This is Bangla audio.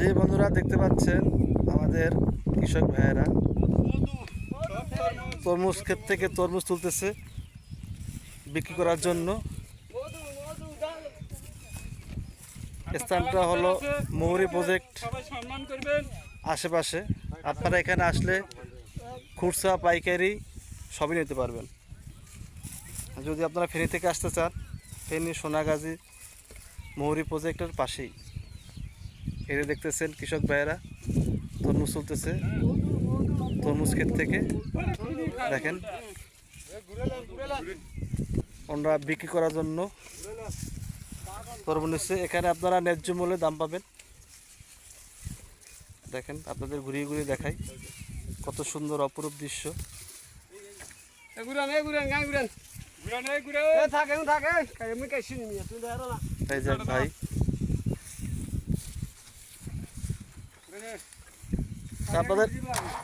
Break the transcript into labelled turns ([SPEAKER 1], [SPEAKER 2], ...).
[SPEAKER 1] যে বন্ধুরা দেখতে পাচ্ছেন, আমাদের কৃষক ভাইয়েরা তরমুজ ক্ষেত থেকে তরমুজ তুলতেছে বিক্রি করার জন্য। স্থানটা হলো মৌরি প্রজেক্ট আশেপাশে। আপনারা এখানে আসলে খুচরা পাইকারি সবই নিতে পারবেন। যদি আপনারা ফেনী থেকে আসতে চান, ফেনি, সোনাগাজী মৌরি প্রজেক্টের পাশেই। এটা দেখতেছেন কৃষক ভাইয়েরা তরমুজ তুলতেছে তরমুজ ক্ষেত থেকে। দেখেন ওনারা বিক্রি করার জন্য তরমুজ নিচ্ছে। এখানে আপনারা ন্যায্য মূল্যে দাম পাবেন। দেখেন আপনাদের ঘুরিয়ে ঘুরিয়ে দেখাই কত সুন্দর অপরূপ দৃশ্য।
[SPEAKER 2] ঘুরান এই ঘুরান